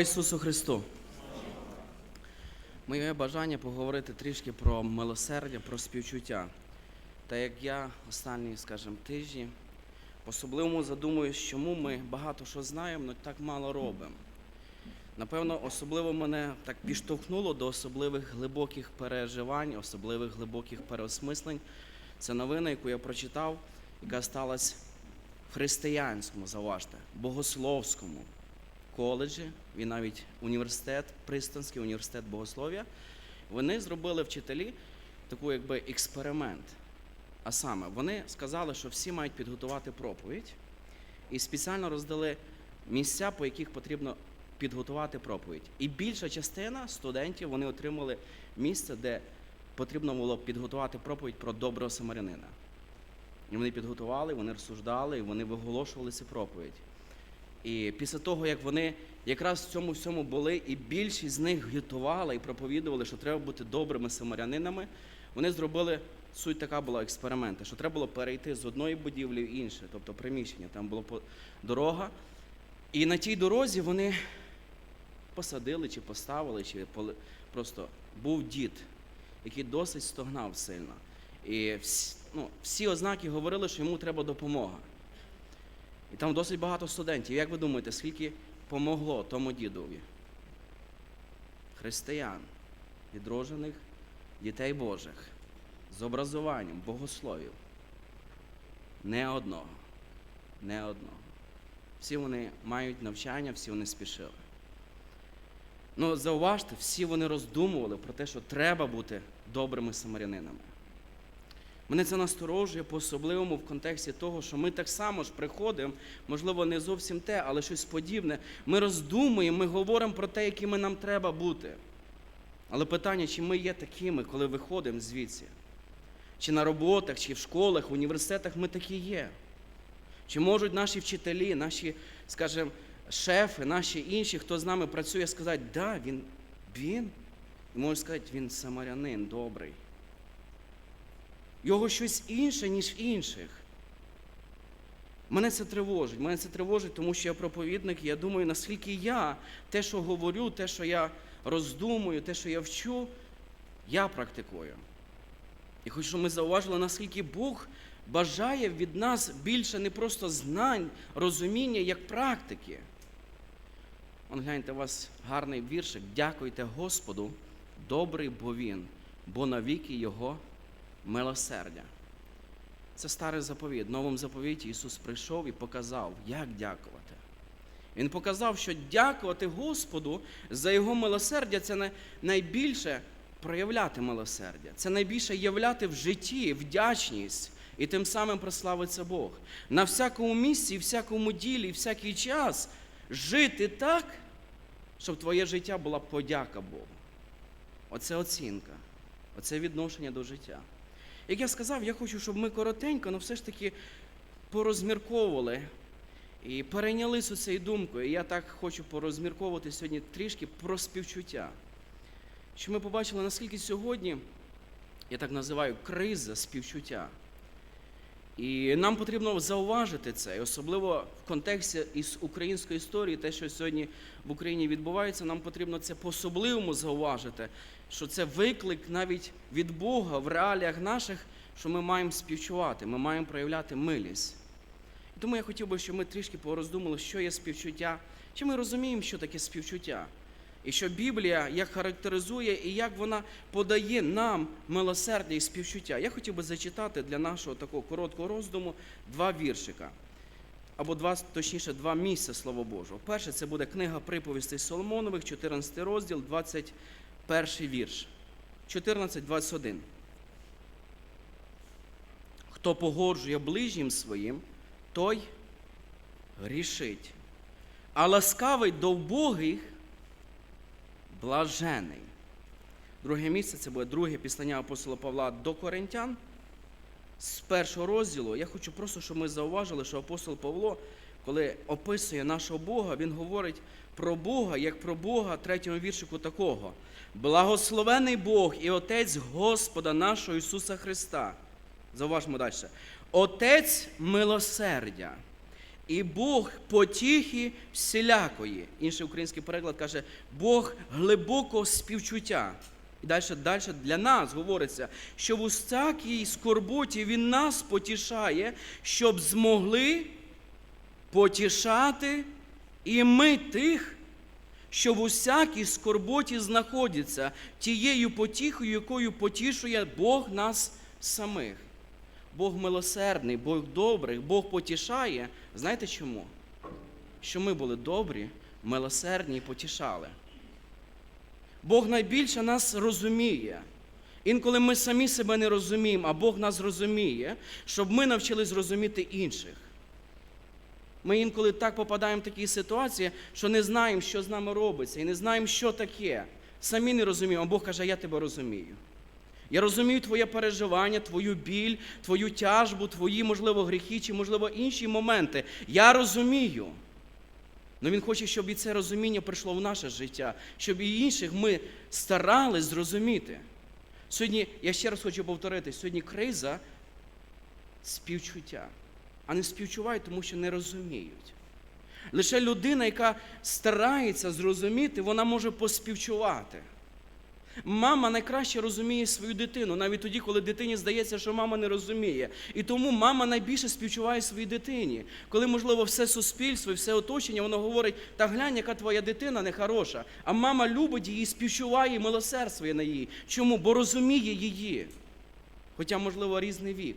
Ісусу Христу! Моє бажання поговорити трішки про милосердя, про співчуття. Та як я останні, скажімо, тижні по-особливому задумуюсь, чому ми багато що знаємо, але так мало робимо. Напевно, особливо мене так підштовхнуло до особливих глибоких переживань, особливих глибоких переосмислень. Це новина, яку я прочитав, яка сталася в християнському, заважте, богословському коледжі, він навіть університет, Пристанський університет богослов'я. Вони зробили вчителі таку якби експеримент. А саме, вони сказали, що всі мають підготувати проповідь, і спеціально роздали місця, по яких потрібно підготувати проповідь. І більша частина студентів вони отримали місце, де потрібно було підготувати проповідь про доброго самарянина. І вони підготували, вони розсуждали, і вони виголошували цю проповідь. І після того, як вони якраз в цьому всьому були, і більшість з них готували і проповідували, що треба бути добрими самарянинами, вони зробили суть така була експеримента, що треба було перейти з одної будівлі в інше, тобто приміщення, там була дорога. І на тій дорозі вони посадили чи поставили, чи просто був дід, який досить стогнав сильно. І всі, ну, всі ознаки говорили, що йому треба допомога. І там досить багато студентів. Як ви думаєте, скільки помогло тому дідові? Християн, відроджених дітей Божих, з образуванням, богословів. Не одного. Не одного. Всі вони мають навчання, всі вони спішили. Ну, зауважте, всі вони роздумували про те, що треба бути добрими самарянинами. Мене це насторожує по-особливому в контексті того, що ми так само ж приходимо, можливо, не зовсім те, але щось подібне. Ми роздумуємо, ми говоримо про те, якими нам треба бути. Але питання, чи ми є такими, коли виходимо звідси? Чи на роботах, чи в школах, в університетах ми такі є? Чи можуть наші вчителі, наші, скажімо, шефи, наші інші, хто з нами працює, сказати, да, він, він, і можуть сказати, він самарянин добрий. Його щось інше, ніж в інших. Мене це тривожить. Мене це тривожить, тому що я проповідник, і я думаю, наскільки я те, що говорю, те, що я роздумую, те, що я вчу, я практикую. І хочу, щоб ми зауважили, наскільки Бог бажає від нас більше не просто знань, розуміння, як практики. Он гляньте, у вас гарний віршик. Дякуйте Господу, добрий бо Він, бо навіки Його милосердя. Це старий заповіт. Новому заповіті Ісус прийшов і показав, як дякувати. Він показав, що дякувати Господу за Його милосердя це найбільше проявляти милосердя. Це найбільше являти в житті вдячність і тим самим прославиться Бог. На всякому місці, всякому ділі, всякий час жити так, щоб твоє життя була подяка Богу. Оце оцінка, оце відношення до життя. Як я сказав, я хочу, щоб ми коротенько, але все ж таки порозмірковували і перейнялися цією думкою. І я так хочу порозмірковувати сьогодні трішки про співчуття. Що ми побачили, наскільки сьогодні, я так називаю, криза співчуття. І нам потрібно зауважити це, і особливо в контексті із української історії, те, що сьогодні в Україні відбувається, нам потрібно це по-особливому зауважити, що це виклик навіть від Бога в реаліях наших, що ми маємо співчувати, ми маємо проявляти милість. І тому я хотів би, щоб ми трішки пороздумали, що є співчуття, чи ми розуміємо, що таке співчуття. І що Біблія як характеризує і як вона подає нам милосердя і співчуття. Я хотів би зачитати для нашого такого короткого роздуму два віршика. Або два, точніше, два місця Слова Божого. Перше це буде книга приповістей Соломонових, 14 розділ, 21 вірш. 14-21. Хто погоджує ближнім своїм, той грішить. А ласкавий до вбогих блажений. Друге місце це буде друге післання апостола Павла до Коринтян. З першого розділу я хочу просто, щоб ми зауважили, що апостол Павло, коли описує нашого Бога, він говорить про Бога, як про Бога третьому віршику такого. Благословений Бог і Отець Господа нашого Ісуса Христа. Зауважмо далі. Отець милосердя І Бог потіхи всілякої. Інший український переклад каже, Бог глибокого співчуття. І далі, далі для нас говориться, що в усякій скорботі Він нас потішає, щоб змогли потішати і ми тих, що в усякій скорботі знаходяться тією потіхою, якою потішує Бог нас самих. Бог милосердний, Бог добрий, Бог потішає. Знаєте чому? Що ми були добрі, милосердні і потішали. Бог найбільше нас розуміє. Інколи ми самі себе не розуміємо, а Бог нас розуміє, щоб ми навчились розуміти інших. Ми інколи так попадаємо в такі ситуації, що не знаємо, що з нами робиться, і не знаємо, що таке. Самі не розуміємо, а Бог каже, я тебе розумію. Я розумію твоє переживання, твою біль, твою тяжбу, твої, можливо, гріхи чи, можливо, інші моменти. Я розумію. Але Він хоче, щоб і це розуміння прийшло в наше життя, щоб і інших ми старались зрозуміти. Сьогодні, я ще раз хочу повторити, сьогодні криза співчуття, а не співчувають, тому що не розуміють. Лише людина, яка старається зрозуміти, вона може поспівчувати. Мама найкраще розуміє свою дитину, навіть тоді, коли дитині здається, що мама не розуміє. І тому мама найбільше співчуває своїй дитині. Коли, можливо, все суспільство і все оточення, воно говорить, та глянь, яка твоя дитина нехороша. А мама любить її, співчуває і милосердствує на її. Чому? Бо розуміє її. Хоча, можливо, різний вік.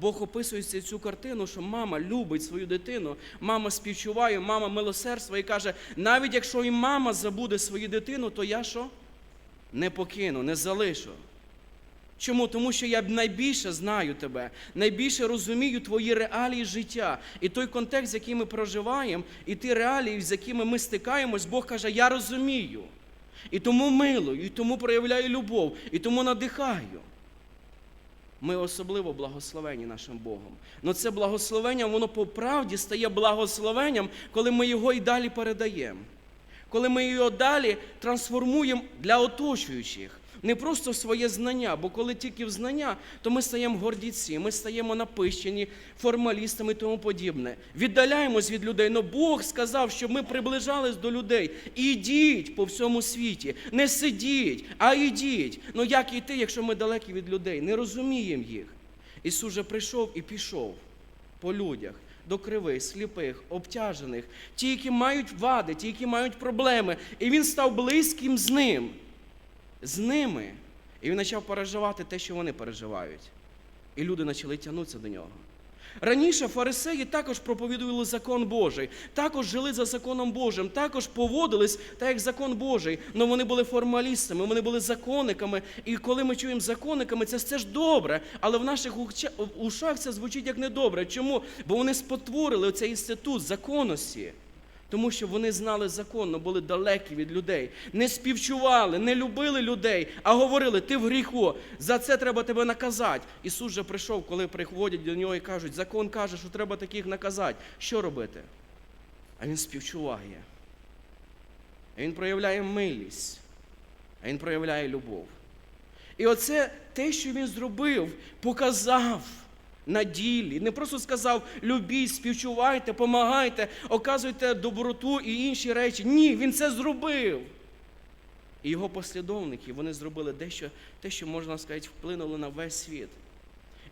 Бог описує цю картину, що мама любить свою дитину, мама співчуває, мама милосердства і каже, навіть якщо і мама забуде свою дитину, то я що? Не покину, не залишу. Чому? Тому що я найбільше знаю тебе, найбільше розумію твої реалії життя. І той контекст, який ми проживаємо, і ті реалії, з якими ми стикаємось, Бог каже, я розумію. І тому милую, і тому проявляю любов, і тому надихаю. Ми особливо благословені нашим Богом. Но це благословення, воно по правді стає благословенням, коли ми його і далі передаємо. Коли ми його далі трансформуємо для оточуючих. Не просто своє знання, бо коли тільки в знання, то ми стаємо гордіці, ми стаємо напищені, формалістами і тому подібне. Віддаляємось від людей. Но Бог сказав, щоб ми приближались до людей. Ідіть по всьому світі. Не сидіть, а ідіть. Ну як йти, якщо ми далекі від людей? Не розуміємо їх. Ісус же прийшов і пішов по людях. До кривих, сліпих, обтяжених, ті, які мають вади, ті, які мають проблеми. І він став близьким з ним з ними. І він почав переживати те, що вони переживають. І люди почали тягнутися до нього. Раніше фарисеї також проповідували закон Божий, також жили за законом Божим, також поводились так, як закон Божий. але вони були формалістами, вони були законниками. І коли ми чуємо законниками, це все ж добре. Але в наших ушах це звучить як недобре. Чому? Бо вони спотворили цей інститут законності. Тому що вони знали закон, але були далекі від людей, не співчували, не любили людей, а говорили, ти в гріху, за це треба тебе наказати. Ісус же прийшов, коли приходять до нього і кажуть, закон каже, що треба таких наказати. Що робити? А він співчуває. А він проявляє милість, а він проявляє любов. І оце те, що він зробив, показав на ділі. Не просто сказав любіть, співчувайте, помагайте, оказуйте доброту і інші речі. Ні, він це зробив. І його послідовники вони зробили дещо, те, що можна сказати, вплинуло на весь світ.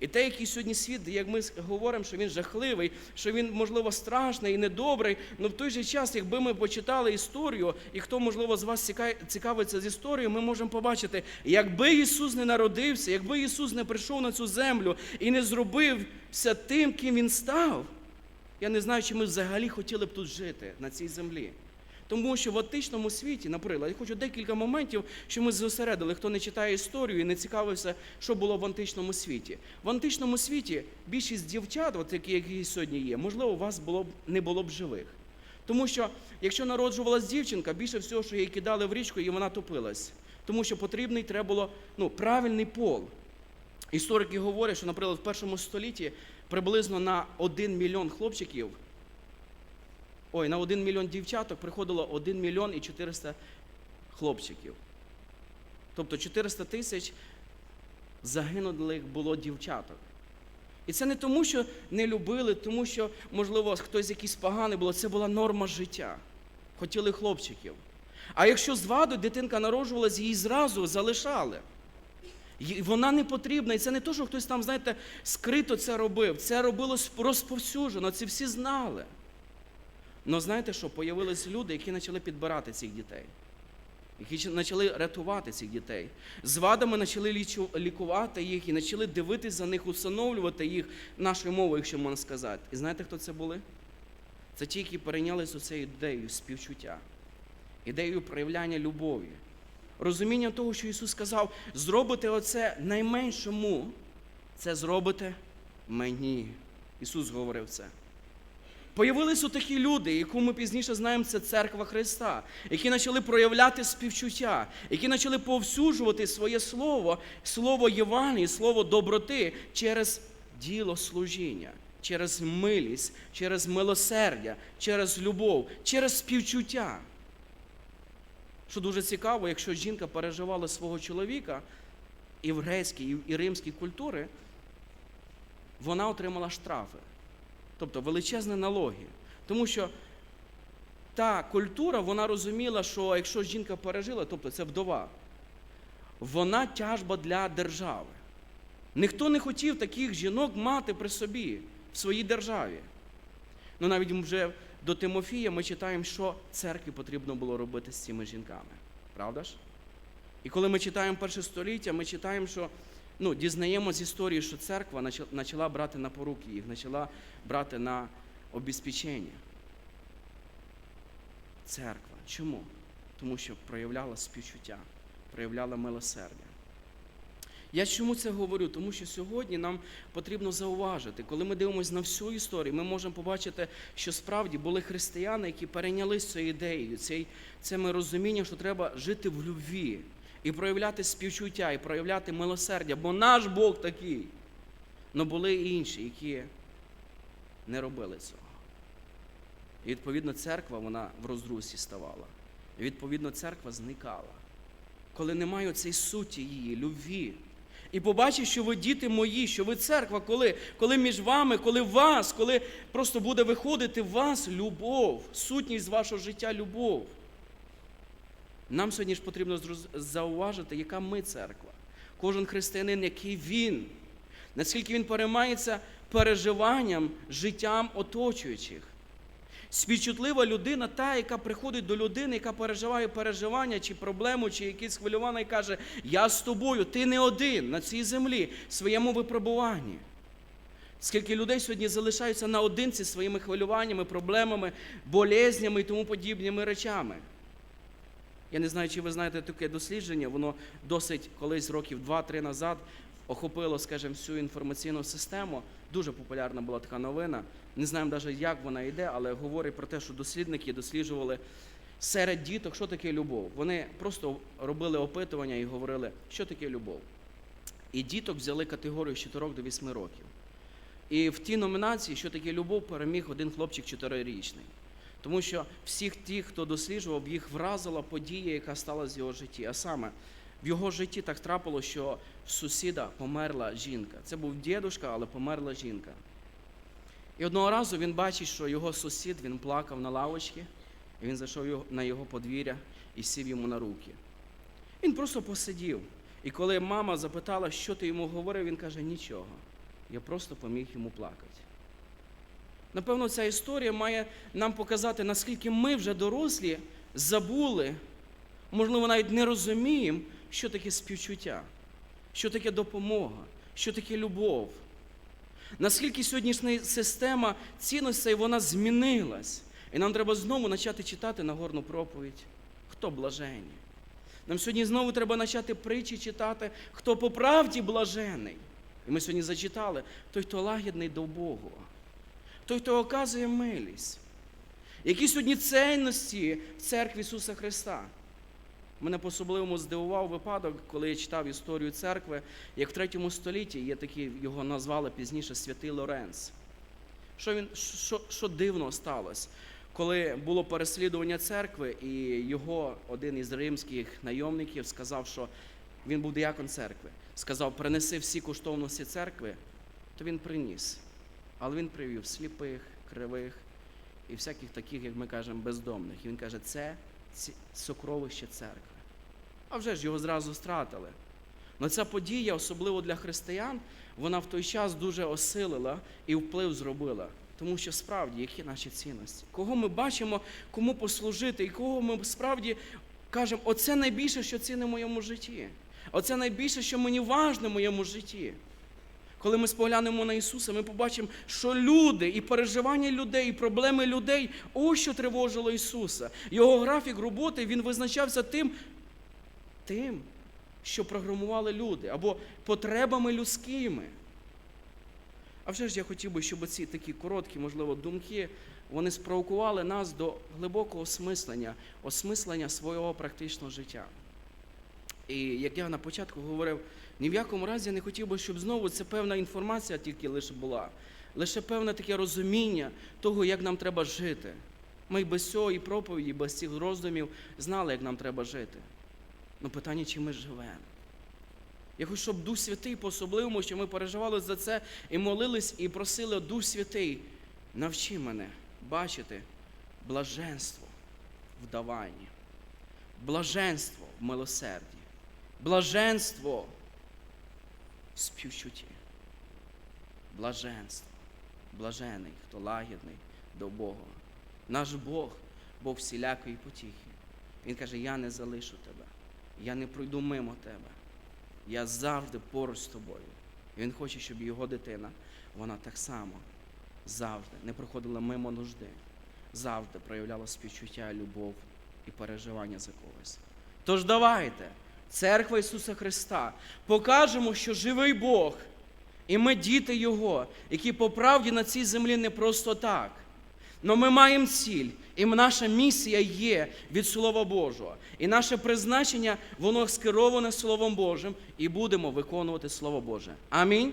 І те, який сьогодні світ, як ми говоримо, що він жахливий, що він, можливо, страшний і недобрий, але в той же час, якби ми почитали історію, і хто, можливо, з вас цікавиться з історією, ми можемо побачити, якби Ісус не народився, якби Ісус не прийшов на цю землю і не зробився тим, ким Він став, я не знаю, чи ми взагалі хотіли б тут жити на цій землі. Тому що в античному світі, наприклад, я хочу декілька моментів, що ми зосередили, хто не читає історію і не цікавився, що було в античному світі. В античному світі більшість дівчат, от які, які сьогодні є, можливо, у вас було б не було б живих. Тому що, якщо народжувалась дівчинка, більше всього, що її кидали в річку, і вона топилась. Тому що потрібний треба було ну, правильний пол. Історики говорять, що, наприклад, в першому столітті приблизно на один мільйон хлопчиків ой, на 1 мільйон дівчаток приходило 1 мільйон і 400 хлопчиків. Тобто 400 тисяч загинулих було дівчаток. І це не тому, що не любили, тому що, можливо, хтось якийсь поганий було, це була норма життя. Хотіли хлопчиків. А якщо з вадою дитинка народжувалась, її зразу залишали. Вона не потрібна, і це не то, що хтось там, знаєте, скрито це робив. Це робилось розповсюджено, це всі знали. Але знаєте що, появились люди, які почали підбирати цих дітей, які почали рятувати цих дітей. З вадами почали лікувати їх і почали дивитись за них, усиновлювати їх нашою мовою, якщо можна сказати. І знаєте, хто це були? Це ті, які перейнялися цією ідеєю співчуття, ідеєю проявляння любові. Розуміння того, що Ісус сказав, зробите оце найменшому, це зробите мені. Ісус говорив це. Появились такі люди, яку ми пізніше знаємо, це церква Христа, які почали проявляти співчуття, які почали повсюджувати своє слово, слово Євангелії, слово доброти через діло служіння, через милість, через милосердя, через любов, через співчуття. Що дуже цікаво, якщо жінка переживала свого чоловіка і в грецькій, і в- римській культури, вона отримала штрафи, тобто величезні налоги. Тому що та культура, вона розуміла, що якщо жінка пережила, тобто це вдова, вона тяжба для держави. Ніхто не хотів таких жінок мати при собі в своїй державі. Ну навіть вже до Тимофія ми читаємо, що церкві потрібно було робити з цими жінками. Правда ж? І коли ми читаємо перше століття, ми читаємо, що ну, дізнаємо з історії, що церква почала брати на поруки їх, почала брати на обезпечення. Церква. Чому? Тому що проявляла співчуття, проявляла милосердя. Я чому це говорю? Тому що сьогодні нам потрібно зауважити, коли ми дивимося на всю історію, ми можемо побачити, що справді були християни, які перейнялись цією ідеєю, цей, цими розумінням, що треба жити в любві і проявляти співчуття, і проявляти милосердя, бо наш Бог такий. Але були і інші, які не робили цього. І відповідно церква вона в розрусі ставала. І відповідно церква зникала. Коли немає цієї суті її, любві. І побачив, що ви діти мої, що ви церква, коли, коли між вами, коли вас, коли просто буде виходити вас любов, сутність вашого життя любов. Нам сьогодні ж потрібно зауважити, яка ми церква. Кожен християнин, який він, наскільки він переймається переживанням, життям оточуючих. Співчутлива людина, та, яка приходить до людини, яка переживає переживання чи проблему, чи якісь хвилювання, і каже: Я з тобою, ти не один на цій землі, в своєму випробуванні. Скільки людей сьогодні залишаються наодинці своїми хвилюваннями, проблемами, болезнями і тому подібними речами. Я не знаю, чи ви знаєте таке дослідження, воно досить колись років 2-3 назад охопило, скажімо, всю інформаційну систему. Дуже популярна була така новина. Не знаємо навіть, як вона йде, але говорить про те, що дослідники досліджували серед діток, що таке любов. Вони просто робили опитування і говорили, що таке любов. І діток взяли категорію з 4 до 8 років. І в тій номінації, що таке любов, переміг один хлопчик 4-річний. Тому що всіх тих, хто досліджував, їх вразила подія, яка сталася в його житті. А саме в його житті так трапило, що в сусіда померла жінка. Це був дідушка, але померла жінка. І одного разу він бачить, що його сусід він плакав на лавочці, і він зайшов на його подвір'я і сів йому на руки. Він просто посидів. І коли мама запитала, що ти йому говорив, він каже, нічого. Я просто поміг йому плакати. Напевно, ця історія має нам показати, наскільки ми вже дорослі забули, можливо, навіть не розуміємо, що таке співчуття, що таке допомога, що таке любов. Наскільки сьогоднішня система цінностей вона змінилась. І нам треба знову почати читати Нагорну проповідь. Хто блаженні? Нам сьогодні знову треба почати притчі читати, хто по правді блажений. І ми сьогодні зачитали той, хто лагідний до Богу, той, хто оказує милість. Які сьогодні цінності в церкві Ісуса Христа? Мене по-особливому здивував випадок, коли я читав історію церкви, як в третьому столітті є такі, його назвали пізніше святий Лоренц. Що, він, що, що дивно сталося? Коли було переслідування церкви, і його один із римських найомників сказав, що він був діякон церкви, сказав: принеси всі коштовності церкви то він приніс. Але він привів сліпих, кривих і всяких таких, як ми кажемо, бездомних. І він каже, це сокровище церкви. А вже ж його зразу стратили. Але ця подія, особливо для християн, вона в той час дуже осилила і вплив зробила. Тому що справді, які наші цінності? Кого ми бачимо, кому послужити, і кого ми справді кажемо, оце найбільше, що цінне в моєму житті. Оце найбільше, що мені важне в моєму житті. Коли ми споглянемо на Ісуса, ми побачимо, що люди і переживання людей, і проблеми людей, ось що тривожило Ісуса. Його графік роботи він визначався тим, тим, що програмували люди, або потребами людськими. А вже ж я хотів би, щоб ці такі короткі, можливо, думки вони спровокували нас до глибокого осмислення, осмислення свого практичного життя. І як я на початку говорив, ні в якому разі не хотів би, щоб знову це певна інформація тільки лише була, лише певне таке розуміння того, як нам треба жити. Ми й без цього і проповіді, без цих роздумів знали, як нам треба жити. Ну питання, чи ми живемо. Я хочу, щоб Дух Святий по-особливому, що ми переживали за це і молились, і просили Дух Святий, навчи мене бачити блаженство в даванні, блаженство в милосерді, блаженство співчутті, блаженство, блажений, хто лагідний до Бога. Наш Бог, Бог всілякої потіхи. Він каже: Я не залишу тебе, я не пройду мимо тебе. Я завжди поруч з тобою. І він хоче, щоб його дитина, вона так само завжди не проходила мимо нужди, завжди проявляла співчуття, любов і переживання за когось. Тож давайте, церква Ісуса Христа, покажемо, що живий Бог, і ми діти Його, які по правді на цій землі не просто так. Но ми маємо ціль, і наша місія є від Слова Божого. І наше призначення, воно скероване Словом Божим, і будемо виконувати Слово Боже. Амінь.